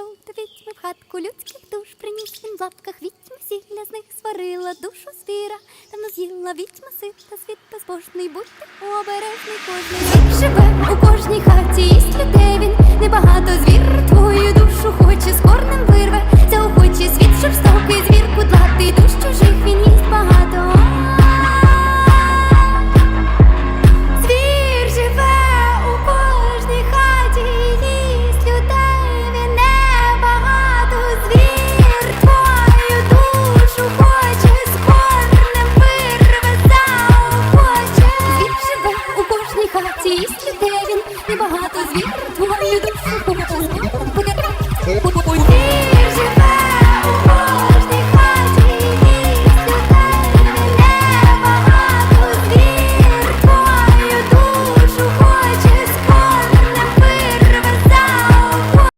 прийшов до відьми в хатку людських душ приніс він в лапках відьми сілля з них сварила душу звіра, та не з'їла відьма сита, світ безбожний, будьте обережний кожний. Де він небагато звір твою душу.